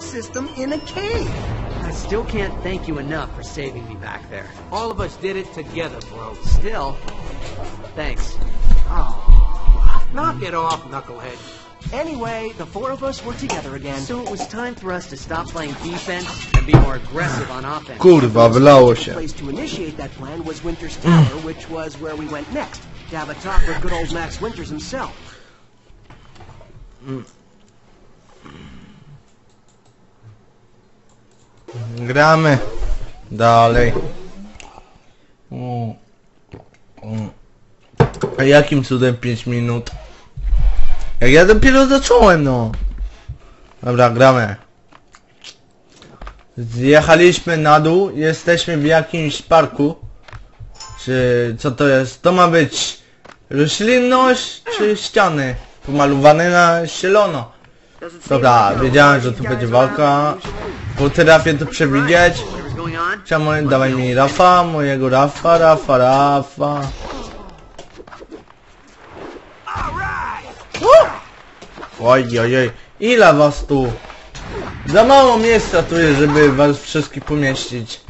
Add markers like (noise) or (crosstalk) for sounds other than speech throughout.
system in a cave. I still can't thank you enough for saving me back there. All of us did it together, bro. Still, thanks. Knock it off, knucklehead. Anyway, the four of us were together again. So it was time for us to stop playing defense and be more aggressive on offense. Kurwa, wylało The place to initiate that plan was Winter's Tower, hmm. which was where we went next, to have a talk with good old Max Winters himself. Hmm. Gramy dalej. A jakim cudem 5 minut? Jak ja dopiero zacząłem, no. Dobra, gramy. Zjechaliśmy na dół, jesteśmy w jakimś parku. Czy co to jest? To ma być roślinność czy ściany? Pomalowane na zielono. Dobra, wiedziałem, że tu będzie walka. Potrafię to przewidzieć. Czemu dawaj mi Rafa, mojego Rafa, Rafa, Rafa. Oj, oj, oj. Ile was tu? Za mało miejsca tu jest, żeby was wszystkich pomieścić.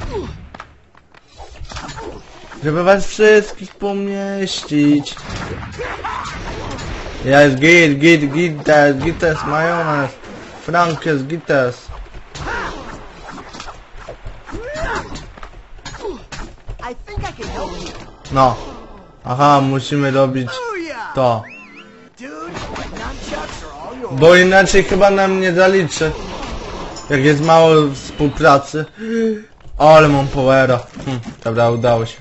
Żeby was wszystkich pomieścić. Jest git, git, gites, gites, majonez. Frankes, gites. No. Aha, musimy robić to. Bo inaczej chyba nam nie zaliczy. Jak jest mało współpracy. Ale mam powera. Hm, dobra, udało się.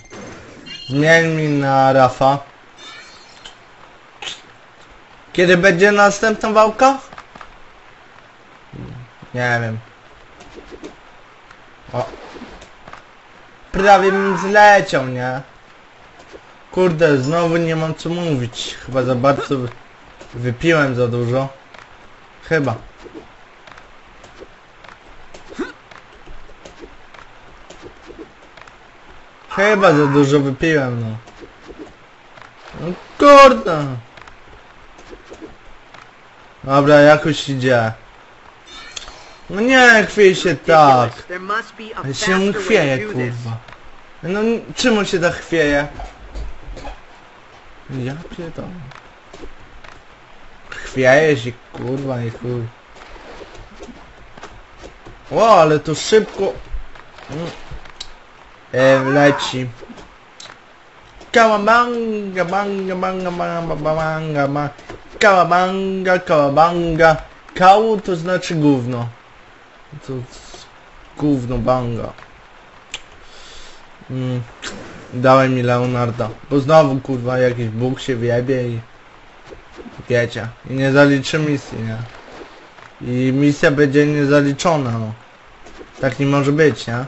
Zmień mi na Rafa. Kiedy będzie następna walka? Nie wiem. O. Prawie bym zleciał, nie? Kurde, znowu nie mam co mówić. Chyba za bardzo wy- wypiłem za dużo. Chyba. Chyba za dużo wypiłem, no. No kurde. Dobra, jakoś idzie. No nie, chwieje się tak. Ja się chwieje, kurwa. No on się tak chwieje? Ja pierdolę. Chwieje się, kurwa, nie chuj. O, ale to szybko... Mm. E, leci. Kałabanga, banga, banga, banga, banga, banga, kałabanga, kałabanga. Kału to znaczy gówno. To gówno banga. Mm. Dawaj mi Leonarda. Bo znowu kurwa jakiś Bóg się wjebie i... Wiecie. I nie zaliczy misji, nie? I misja będzie niezaliczona, no. Tak nie może być, nie?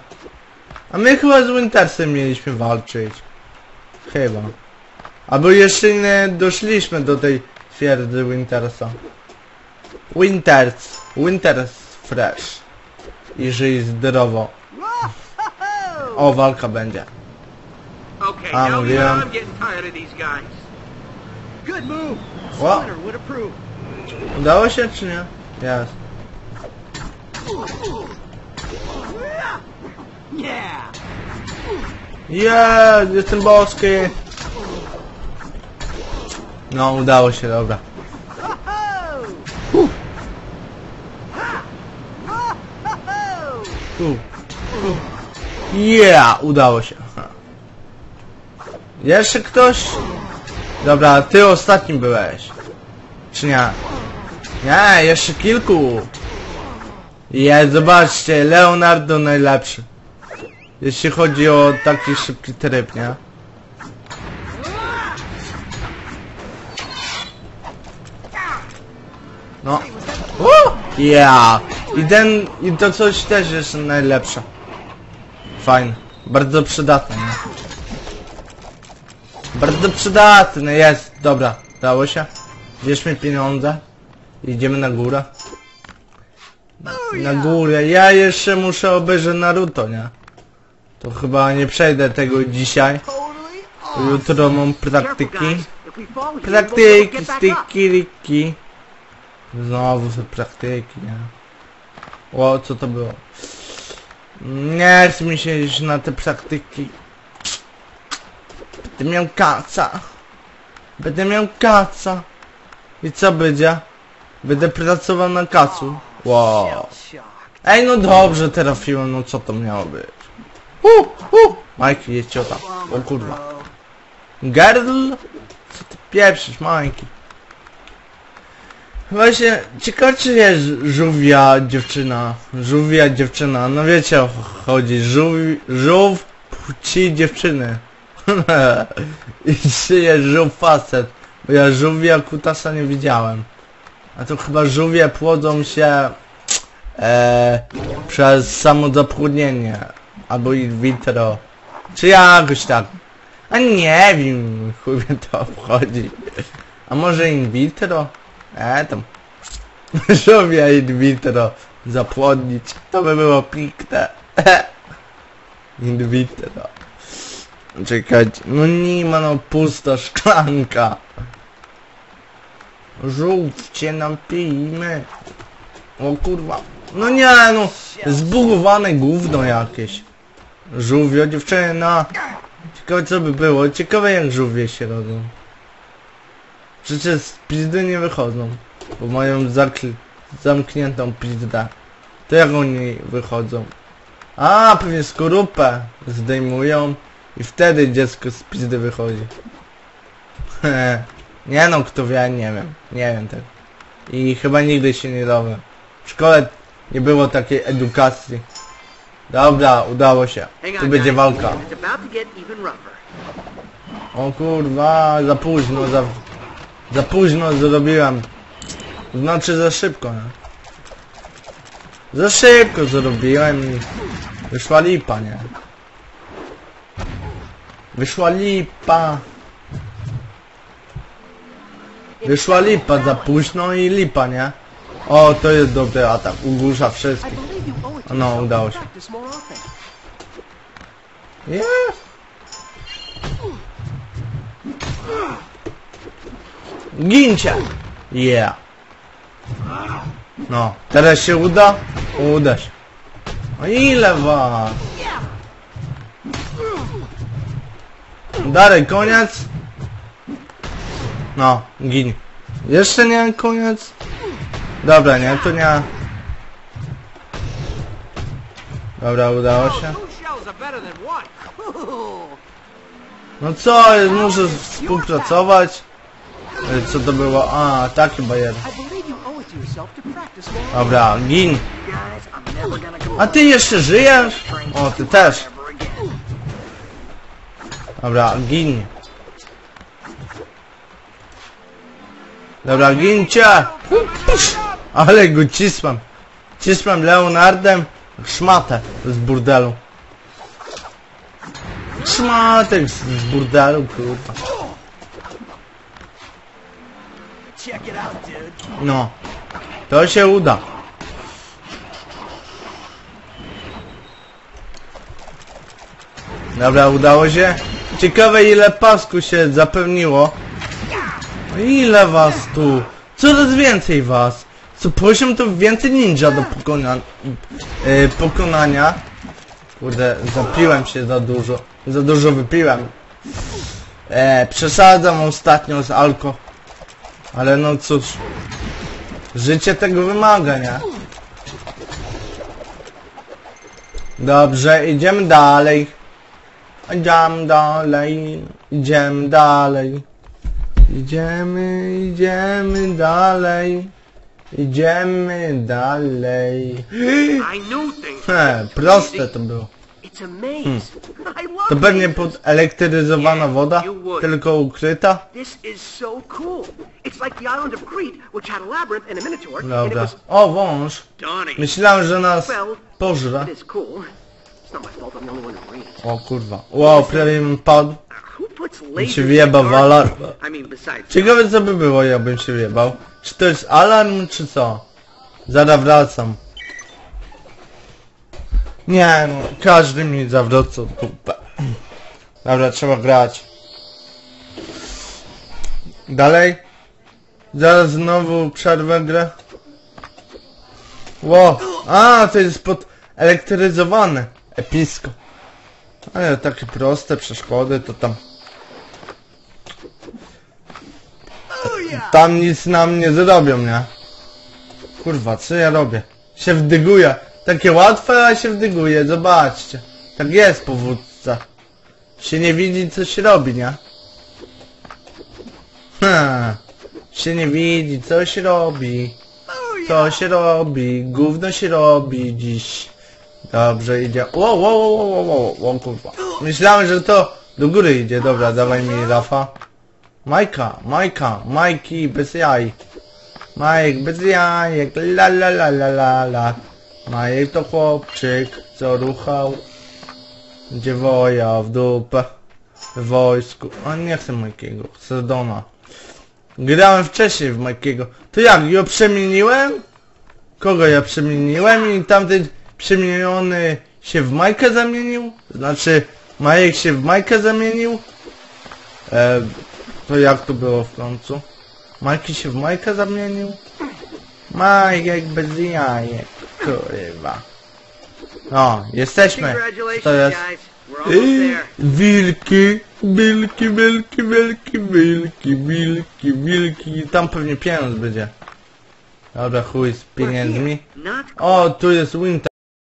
A my chyba z Wintersem mieliśmy walczyć. Chyba. Albo jeszcze nie doszliśmy do tej twierdzy Wintersa. Winters. Winters fresh. I żyj zdrowo. O, walka będzie. Okay, now, muy you know, bien. I'm getting tired of these guys. Good move. What? Splinter would approve. Udało się czy nie? Jest. Yeah. Jest, jestem boski. No, udało się, dobra. Ho-ho! Ha! Ho-ho-ho! U, u. Yeah, udało się. Jeszcze ktoś? Dobra, ty ostatnim byłeś. Czy nie? Nie, jeszcze kilku. Jest, zobaczcie, Leonardo najlepszy. Jeśli chodzi o taki szybki tryb, nie? No. Uh, yeah. I ten, i to coś też jest najlepsze. Fajne. Bardzo przydatne? Bardzo przydatne jest. Dobra, dało się. Bierz mi pieniądze. Idziemy na górę. Na górę. Ja jeszcze muszę obejrzeć Naruto, nie? To chyba nie przejdę tego dzisiaj. Jutro mam praktyki. Praktyki, styki. Znowu te praktyki, nie? O, co to było? Nie chce mi się iść na te praktyki. Będę miał kaca. Będę miał kaca. I co będzie? Będę pracował na kacu. Wow. Ej, no dobrze trafiłem, no co to miało być? Uh, uh. Majki, jest ciota. O kurwa. Girl? Co ty pieprzysz, Majki? Właśnie, ciekawe czy jest żółwia dziewczyna. Żółwia dziewczyna, no wiecie o co chodzi. Żółw, żółw płci dziewczyny. (laughs) I jest żółw facet. Bo ja żółwia kutasa nie widziałem. A to chyba żółwie płodzą się e, przez samozapłodnienie. Albo in vitro. Czy jakoś tak. A nie wiem, chuj mnie to obchodzi. A może in vitro? E tam. (laughs) Żółwia in vitro zapłodnić. To by było piękne. (laughs) in vitro. Czekać. No nie ma no pusta szklanka. Żółwcie napijmy. O kurwa. No nie no. Zbugowane gówno jakieś. Żółwio dziewczyna. Ciekawe co by było. Ciekawe jak żółwie się rodzą. Przecież pizdy nie wychodzą. Bo mają zamkniętą pizdę. To jak oni wychodzą? A, pewnie skorupę zdejmują i wtedy dziecko z pizdy wychodzi. (laughs) nie no, kto wie, nie wiem. Nie wiem tego. I chyba nigdy się nie dowiem. W szkole nie było takiej edukacji. Dobra, udało się. Tu będzie walka. O kurwa, za późno, za, za późno zrobiłem. Znaczy za szybko, nie? Za szybko zrobiłem i wyszła lipa, nie? Wyszła lipa. Wyszła lipa za późno i lipa, nie? O, to jest dobry atak, ugłusza wszystkich. No, udało się. Jest. Gincie! Yeah. No, teraz się uda? Uda się. O ile was? Dalej, koniec? No, gin. Jeszcze nie koniec? Dobra, nie, to nie. Dobra, udało się. No co, muszę współpracować? E, Co to było? A, takie bajery. I believe you owe it to yourself to practice more often. Dobra, gin. A ty jeszcze żyjesz? O, ty też. Dobra, gin. Dobra, gincie! Ale go cisłem. Cisłem Leonardem szmatę z burdelu. Szmatek z burdelu, kurwa. No. To się uda. Dobra, udało się. Ciekawe ile pasku się zapełniło. No Ile was tu? Coraz więcej was. Co poziom to więcej ninja do pokona yy, pokonania. Kurde, zapiłem się za dużo. Za dużo wypiłem. E, przesadzam ostatnio z alko. Ale no cóż. Życie tego wymaga, nie? Dobrze, idziemy dalej. Idziemy dalej. Idziemy dalej. Idziemy, idziemy dalej. Idziemy dalej. He, proste to było. Hmm. To pewnie mazes. pod elektryzowana woda, tylko ukryta. Dobra. O, wąż. Myślałem, że nas pożre. O kurwa. Wow, prawie bym padł. Puts się wjebał w alarm. Ciekawe co by było, jakbym się wjebał. Czy to jest alarm, czy co? Zaraz wracam. Nie no, każdy mi zawraca dupę. Dobra, trzeba grać. Dalej? Zaraz znowu przerwę grę. Ło! A, to jest pod elektryzowane. Episko. Ale takie proste przeszkody to tam. Tam nic nam nie zrobią, nie? Kurwa, co ja robię? Się wdyguję. Takie łatwe, a się wdyguje, zobaczcie. Tak jest powódca. Się nie widzi, co się robi, nie? Ha. Się nie widzi, co się robi. Co się robi? Gówno się robi dziś. Dobrze idzie. Wow, wow, wow, wow, wow, wow, kurwa. Myślałem, że to do góry idzie. Dobra, dawaj mi Rafa. Majka, Majka, Majki bez jaj. Majek bez jajek, la la la la la la. Majek to chłopczyk, co ruchał dziewoja w dupę w wojsku. A nie chcę Majkiego, chcę Dona. Grałem wcześniej w Majkiego. To jak, ją przemieniłem? Kogo ja przemieniłem i tamten przemieniony się w Majkę zamienił? Znaczy, Majek się w Majkę zamienił? E, to jak to było w końcu? Majki się w Majkę zamienił? Majek bez jajek, kurwa. No, jesteśmy. To jest... there. wilki, wilki, wilki, wilki, wilki, wilki, wilki. Tam pewnie pieniądz będzie. Dobra, chuj z pieniędzmi. O, tu jest Winter.